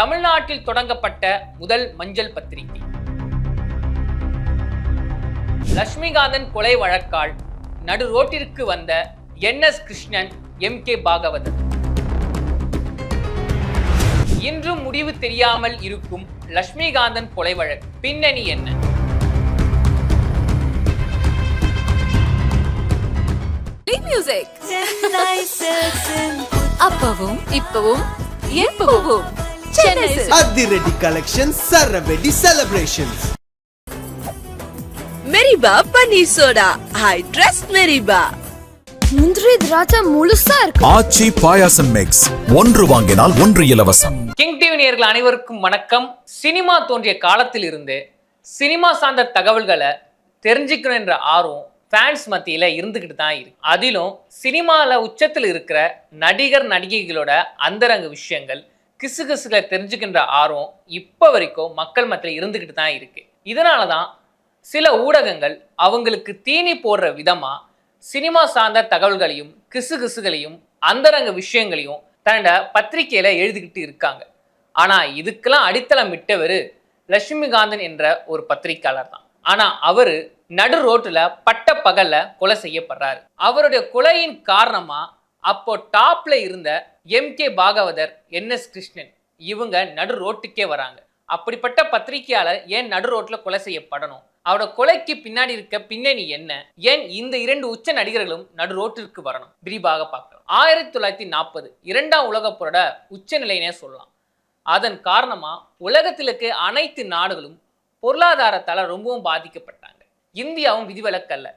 தமிழ்நாட்டில் தொடங்கப்பட்ட முதல் மஞ்சள் பத்திரிகை. லட்சுமிகாந்தன் கொலை வழக்கால் நடு ரோட்டிற்கு வந்த N S Krishnan M K Bhagavathan. இன்றும் முடிவு தெரியாமல் இருக்கும் லட்சுமிகாந்தன் கொலை வழக்கு பின்னணி என்ன? மியூசிக் அப்பவும் இப்பவும் எப்பவும். அதிரடி கலெக்ஷன் சரவெடி செலிப்ரேஷன்ஸ் மெரிபா பன்னீர் சோடா ஐ ட்ரஸ்ட் மெரிபா முந்திரி திராட்சை முழுசா இருக்கு. ஆச்சி பாயாசம் மிக்ஸ் ஒன்று வாங்கினால் ஒன்று இலவசம். கிங் டிவி நேயர்கள் அனைவருக்கும் வணக்கம். சினிமா தோன்றிய காலத்தில் இருந்து சினிமா சார்ந்த தகவல்களை தெரிஞ்சுக்கணும் என்ற ஆர்வம் ஃபேன்ஸ் மத்தியில இருந்துகிட்டு தான் இருக்கு. அதிலும் சினிமால உச்சத்தில் இருக்கிற நடிகர் நடிகைகளோட அந்தரங்க விஷயங்கள் கிசுகிசுகளை தெரிஞ்சுக்கின்ற ஆர்வம் இப்போ வரைக்கும் மக்கள் மத்தியில் இருந்துக்கிட்டு தான் இருக்கு. இதனால தான் சில ஊடகங்கள் அவங்களுக்கு தீனி போடுற விதமாக சினிமா சார்ந்த தகவல்களையும் கிசுகிசுகளையும் அந்தரங்க விஷயங்களையும் தன்னோட பத்திரிகையில் எழுதிக்கிட்டு இருக்காங்க. ஆனால் இதுக்கெல்லாம் அடித்தளம் விட்டவர் லட்சுமிகாந்தன் என்ற ஒரு பத்திரிக்கையாளர் தான். ஆனால் அவர் நடு ரோட்டில் பட்ட பகலில் கொலை செய்யப்படுறாரு. அவருடைய கொலையின் காரணமாக அப்போ டாப்ல இருந்த M K Bhagavathar N S Krishnan இவங்க நடு ரோட்டுக்கே வராங்க. அப்படிப்பட்ட பத்திரிகையாளர் ஏன் நடு ரோட்ல கொலை செய்யப்படணும்? அவரோட கொலைக்கு பின்னாடி இருக்க பின்னணி என்ன? ஏன் இந்த இரண்டு உச்ச நடிகர்களும் நடு ரோட்டிற்கு வரணும்? விரிவாக பார்க்கலாம். ஆயிரத்தி தொள்ளாயிரத்தி நாற்பது இரண்டாம் உலகப் போரோட உச்ச நிலையினே சொல்லலாம். அதன் காரணமா உலகத்தில் இருக்க அனைத்து நாடுகளும் பொருளாதாரத்தால ரொம்பவும் பாதிக்கப்பட்டாங்க. இந்தியாவும் விதிவிலக்கல்ல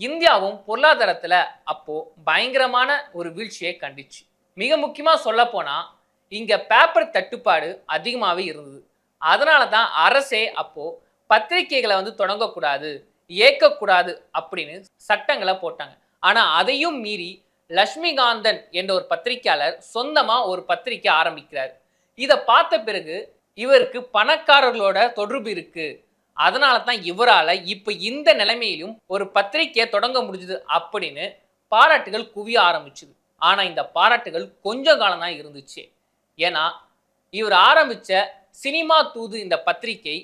இந்தியாவும் பொருளாதாரத்தில் அப்போ பயங்கரமான ஒரு வீழ்ச்சியை கண்டுச்சு. மிக முக்கியமாக சொல்லப்போனால் இங்கே பேப்பர் தட்டுப்பாடு அதிகமாகவே இருந்தது. அதனால தான் அரசே அப்போ பத்திரிகைகளை வந்து தொடங்கக்கூடாது இயக்கக்கூடாது அப்படின்னு சட்டங்களை போட்டாங்க. ஆனால் அதையும் மீறி லட்சுமிகாந்தன் என்ற ஒரு பத்திரிகையாளர் சொந்தமாக ஒரு பத்திரிக்கை ஆரம்பிக்கிறார். இதை பார்த்த பிறகு இவருக்கு பணக்காரர்களோட தொடர்பு இருக்குது அதனால தான் இவரால் இப்போ இந்த நிலைமையிலும் ஒரு பத்திரிக்கையை தொடங்க முடிஞ்சது அப்படின்னு பாராட்டுகள் குவிய ஆரம்பிச்சுது. ஆனால் இந்த பாராட்டுகள் கொஞ்ச காலம் தான் இருந்துச்சு. ஏன்னா இவர் ஆரம்பித்த சினிமா தூது இந்த பத்திரிகை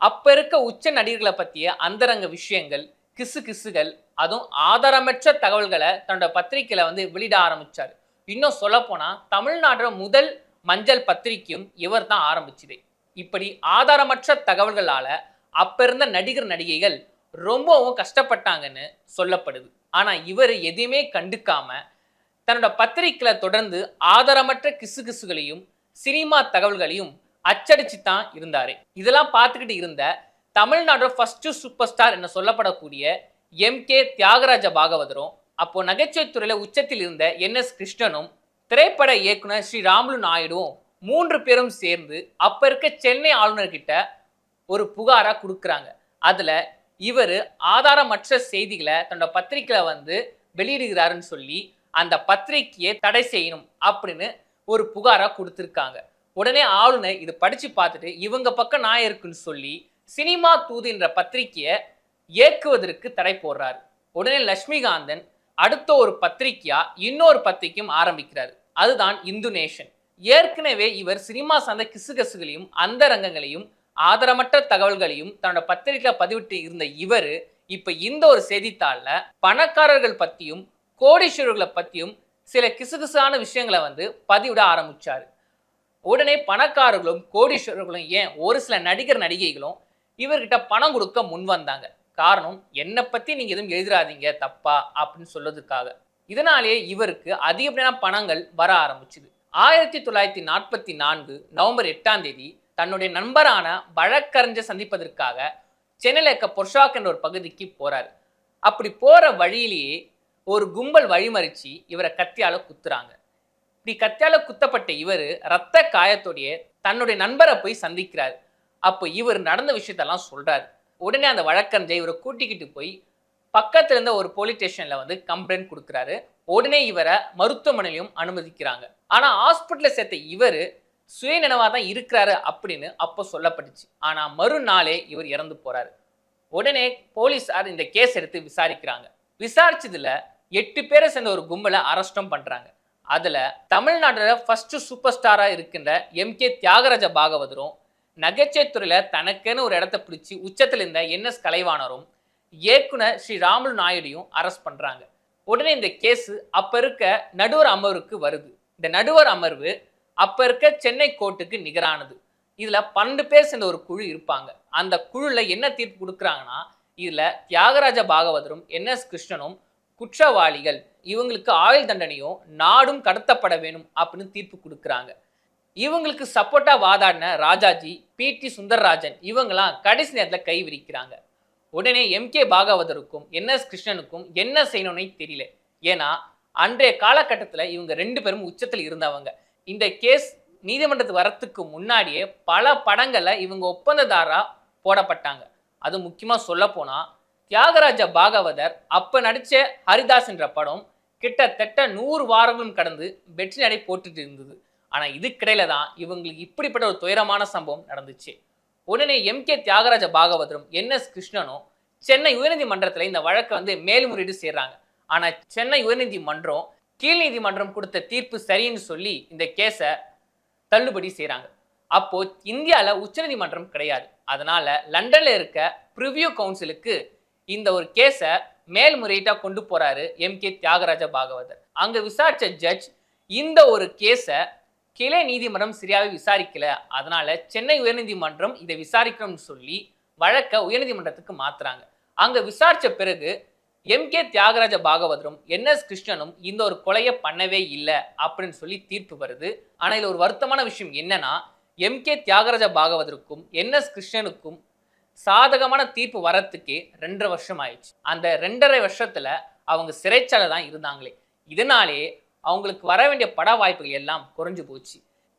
அப்போ இருக்க உச்ச நடிகர்களை பற்றிய அந்தரங்க விஷயங்கள் கிசு கிசுகள் அதுவும் ஆதாரமற்ற தகவல்களை தன்னோட பத்திரிகையில் வந்து வெளியிட ஆரம்பித்தார் இன்னும் சொல்லப்போனால் தமிழ்நாட்டோட முதல் மஞ்சள் பத்திரிக்கையும் இவர் தான் ஆரம்பிச்சுது. இப்படி ஆதாரமற்ற தகவல்களால் அப்போ இருந்த நடிகர் நடிகைகள் ரொம்பவும் கஷ்டப்பட்டாங்கன்னு சொல்லப்படுது. ஆனால் இவர் எதையுமே கண்டுக்காம தன்னோட பத்திரிக்கையில் தொடர்ந்து ஆதாரமற்ற கிசுகிசுகளையும் சினிமா தகவல்களையும் அச்சடிச்சு தான் இருந்தார். இதெல்லாம் பார்த்துக்கிட்டு இருந்த தமிழ்நாடோட ஃபஸ்ட்டு சூப்பர் ஸ்டார் என சொல்லப்படக்கூடிய எம் கே தியாகராஜ பாகவதரும் அப்போ நகைச்சுவை துறையில் உச்சத்தில் இருந்த என் எஸ் கிருஷ்ணனும் திரைப்பட இயக்குனர் ஸ்ரீ ராமுலு நாயுடுவும் மூன்று பேரும் சேர்ந்து அப்போ இருக்க சென்னை ஆளுநர்கிட்ட ஒரு புகாராக கொடுக்குறாங்க. அதில் இவர் ஆதாரமற்ற செய்திகளை தன்னோட பத்திரிக்கையில் வந்து வெளியிடுகிறாருன்னு சொல்லி அந்த பத்திரிக்கையை தடை செய்யணும் அப்படின்னு ஒரு புகாராக கொடுத்துருக்காங்க. உடனே ஆளுநர் இது படிச்சு பார்த்துட்டு இவங்க பக்கம் நான் இருக்குன்னு சொல்லி சினிமா தூது என்ற பத்திரிக்கையை இயக்குவதற்கு தடை போடுறாரு. உடனே லட்சுமிகாந்தன் அடுத்த ஒரு பத்திரிக்கையா இன்னொரு பத்திரிக்கையும் ஆரம்பிக்கிறாரு. அதுதான் இந்து நேஷன் ஏற்கனவே இவர் சினிமா சார்ந்த கிசுகசுகளையும் அந்தரங்கங்களையும் ஆதரமற்ற தகவல்களையும் தன்னோட பத்திரிகையில பதிவிட்டு இருந்த இவர் இப்ப இந்த ஒரு செய்தித்தாளில் பணக்காரர்கள் பத்தியும் கோடீஸ்வரர்களை பத்தியும் சில கிசுகிசான விஷயங்களை வந்து பதிவிட ஆரம்பித்தார் உடனே பணக்காரர்களும் கோடீஸ்வரர்களும் ஏன் ஒரு சில நடிகர் நடிகைகளும் இவர்கிட்ட பணம் கொடுக்க முன் வந்தாங்க. காரணம் என்னை பத்தி நீங்க எதுவும் எழுதுறாதீங்க தப்பா? அப்படின்னு சொல்றதுக்காக. இதனாலேயே இவருக்கு அதிகப்படியான பணங்கள் வர ஆரம்பிச்சுது. ஆயிரத்தி தொள்ளாயிரத்தி நாற்பத்தி நான்கு நவம்பர் எட்டாம் தேதி தன்னுடைய நண்பரான வழக்கறிஞர் சந்திப்பதற்காக சென்னையில் இருக்க பொர்ஷாக் என்ற ஒரு பகுதிக்கு போறாரு. அப்படி போற வழியிலேயே ஒரு கும்பல் வழிமறிச்சு இவரை கத்தியால குத்துறாங்க. இப்படி கத்தியால குத்தப்பட்ட இவர் ரத்த காயத்தோடைய தன்னுடைய நண்பரை போய் சந்திக்கிறார். அப்போ இவர் நடந்த விஷயத்தெல்லாம் சொல்றாரு. உடனே அந்த வழக்கறிஞர் இவரை கூட்டிக்கிட்டு போய் பக்கத்துல இருந்த ஒரு போலீஸ் ஸ்டேஷன்ல வந்து கம்ப்ளைண்ட் கொடுக்குறாரு. உடனே இவரை மருத்துவமனையிலும் அனுமதிக்கிறாங்க. ஆனா ஹாஸ்பிட்டல்ல சேர்த்த இவர் சுயநினவாக தான் இருக்கிறாரு அப்படின்னு அப்போ சொல்லப்பட்டுச்சு. ஆனால் மறுநாளே இவர் இறந்து போகிறாரு உடனே போலீஸார் இந்த கேஸ் எடுத்து விசாரிக்கிறாங்க. விசாரிச்சதுல எட்டு பேரை சேர்ந்த ஒரு கும்பலை அரெஸ்டும் பண்ணுறாங்க அதில் தமிழ்நாட்டில் ஃபஸ்ட்டு சூப்பர் ஸ்டாராக இருக்கின்ற எம் கே தியாகராஜ பாகவதரும் நகைச்சுவை துறையில் தனக்குன்னு ஒரு இடத்த பிடிச்சி உச்சத்தில் இருந்த என் எஸ் கலைவாணரும் இயக்குனர் ஸ்ரீ ராமுலு நாயுடையும் அரெஸ்ட் பண்ணுறாங்க உடனே இந்த கேஸு அப்போ இருக்க நடுவர் அமர்வுக்கு வருது. இந்த நடுவர் அமர்வு அப்போ இருக்க சென்னை கோர்ட்டுக்கு நிகரானது. இதில் பன்னெண்டு பேர் சேர்ந்த ஒரு குழு இருப்பாங்க. அந்த குழுல என்ன தீர்ப்பு கொடுக்குறாங்கன்னா இதில் தியாகராஜ பாகவதரும் என் எஸ் கிருஷ்ணனும் குற்றவாளிகள். இவங்களுக்கு ஆயுள் தண்டனையும் நாடும் கடத்தப்பட வேணும் அப்படின்னு தீர்ப்பு கொடுக்குறாங்க. இவங்களுக்கு சப்போர்ட்டா வாதாடின ராஜாஜி பி டி சுந்தரராஜன் இவங்கெல்லாம் கடைசி நேரத்தில் கை விரிக்கிறாங்க. உடனே எம் கே பாகவதருக்கும் என் எஸ் கிருஷ்ணனுக்கும் என்ன செய்யணும்னே தெரியல. ஏன்னா அன்றைய காலகட்டத்தில் இவங்க ரெண்டு பேரும் உச்சத்தில் இருந்தவங்க. இந்த கேஸ் நீதிமன்றத்துக்கு வரத்துக்கு முன்னாடியே பல படங்களை இவங்க ஒப்பந்ததாரா போடப்பட்டாங்க. அது முக்கியமாக சொல்ல போனால் தியாகராஜ பாகவதர் அப்போ நடித்த ஹரிதாஸ் என்ற படம் கிட்டத்தட்ட நூறு வாரங்களும் கடந்து வெற்றி நடை போட்டுட்டு இருந்தது. ஆனால் இதுக்கிடையில தான் இவங்களுக்கு இப்படிப்பட்ட ஒரு துயரமான சம்பவம் நடந்துச்சு. உடனே எம். கே. தியாகராஜ பாகவதரும் என். எஸ். கிருஷ்ணனும் சென்னை உயர்நீதிமன்றத்தில் இந்த வழக்கை வந்து மேல்முறையீடு செய்கிறாங்க ஆனால் சென்னை உயர்நீதிமன்றம் கீழ் நீதிமன்றம் கொடுத்த தீர்ப்பு சரின்னு சொல்லி இந்த கேஸை தள்ளுபடி செய்கிறாங்க அப்போ இந்தியாவில் உச்சநீதிமன்றம் கிடையாது. அதனால லண்டனில் இருக்க ப்ரிவ்யூ கவுன்சிலுக்கு இந்த ஒரு கேஸை மேல்முறையீட்டாக கொண்டு போறாரு எம் கே தியாகராஜ பாகவதர். அங்கே விசாரிச்ச ஜட்ஜ் இந்த ஒரு கேஸை கிளை நீதிமன்றம் சரியாகவே விசாரிக்கல. அதனால சென்னை உயர்நீதிமன்றம் இதை விசாரிக்கணும்னு சொல்லி வழக்கை உயர்நீதிமன்றத்துக்கு மாத்துறாங்க. அங்க விசாரிச்ச பிறகு எம் கே தியாகராஜ பாகவதரும் என் எஸ் கிருஷ்ணனும் இந்த ஒரு கொலையை பண்ணவே இல்லை அப்படின்னு சொல்லி தீர்ப்பு வருது. ஆனால் இதில் ஒரு வருத்தமான விஷயம் என்னன்னா எம் கே தியாகராஜ பாகவதருக்கும் என் எஸ் கிருஷ்ணனுக்கும் சாதகமான தீர்ப்பு வரத்துக்கே ரெண்டரை வருஷம் ஆயிடுச்சு. அந்த ரெண்டரை வருஷத்துல அவங்க சிறைச்சாலை தான் இருந்தாங்களே. இதனாலே அவங்களுக்கு வர வேண்டிய பட வாய்ப்புகள் எல்லாம் குறைஞ்சு போச்சு.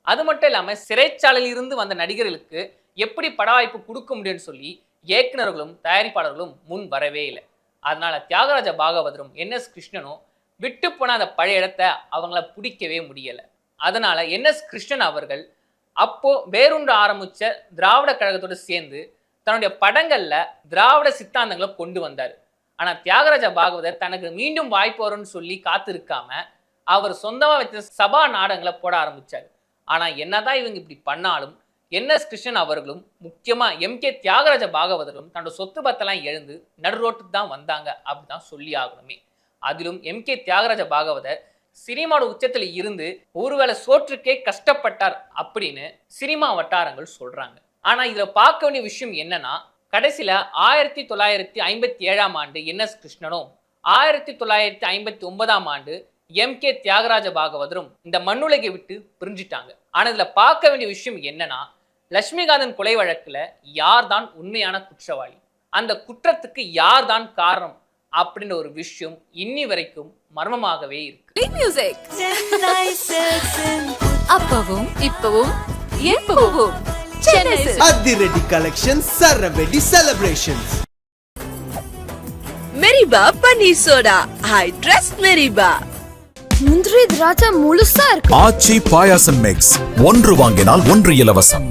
அது மட்டும் இல்லாமல் சிறைச்சாலையில் இருந்து வந்த நடிகர்களுக்கு எப்படி பட வாய்ப்பு கொடுக்க முடியும்னு சொல்லி இயக்குனர்களும் தயாரிப்பாளர்களும் முன் வரவே இல்லை. அதனால தியாகராஜ பாகவதரும் என் எஸ் கிருஷ்ணனும் விட்டு போன அந்த பழைய இடத்த அவங்கள பிடிக்கவே முடியலை. அதனால என் எஸ் கிருஷ்ணன் அவர்கள் அப்போ வேரூன்று ஆரம்பிச்ச திராவிட கழகத்தோடு சேர்ந்து தன்னுடைய படங்கள்ல திராவிட சித்தாந்தங்களை கொண்டு வந்தார். ஆனா தியாகராஜ பாகவதர் தனக்கு மீண்டும் வாய்ப்பு வரும்னு சொல்லி காத்திருக்காம அவர் சொந்தமா வச்ச சபா நாடகங்களை போட ஆரம்பிச்சார். ஆனா என்னதான் இவங்க இப்படி பண்ணாலும் என் எஸ் கிருஷ்ணன் அவர்களும் முக்கியமா எம் கே தியாகராஜ பாகவதரும் தன்னோட சொத்து பத்தெல்லாம் எழுந்து நடுரோட்டுக்கு தான் வந்தாங்க அப்படிதான் சொல்லி ஆகணுமே. அதிலும் எம் கே தியாகராஜ பாகவதர் சினிமாவோட உச்சத்தில் இருந்து ஒருவேளை சோற்றுக்கே கஷ்டப்பட்டார் அப்படின்னு சினிமா வட்டாரங்கள் சொல்றாங்க. ஆனா இதில் பார்க்க வேண்டிய விஷயம் என்னன்னா கடைசியில ஆயிரத்தி தொள்ளாயிரத்தி ஐம்பத்தி ஏழாம் ஆண்டு என் எஸ் கிருஷ்ணனும் ஆயிரத்தி தொள்ளாயிரத்தி ஐம்பத்தி ஒன்பதாம் ஆண்டு எம் கே தியாகராஜ பாகவதரும் இந்த மண்ணுலகை விட்டு பிரிஞ்சிட்டாங்க. ஆனால் இதுல பார்க்க வேண்டிய விஷயம் என்னன்னா லட்சுமிகாந்தன் கொலை வழக்குல யார் தான் உண்மையான குற்றவாளி? அந்த குற்றத்துக்கு யார் தான் காரணம்? அப்படின்ற ஒரு விஷயம் இன்னி வரைக்கும் மர்மமாகவே இருக்கு. மியூசிக் அப்பவும் இப்பவும் எப்பவும். அதிரடி கலெக்ஷன் சரவெடி செலிப்ரேஷன்ஸ் மெரிபா பன்னீர் சோடா ஐ ட்ரஸ்ட் மெரிபா முந்திரி திராட்சை முழுசா இருக்கு. ஆச்சி பாயாசம் மிக்ஸ் ஒன்று வாங்கினால் ஒன்று இலவசம்.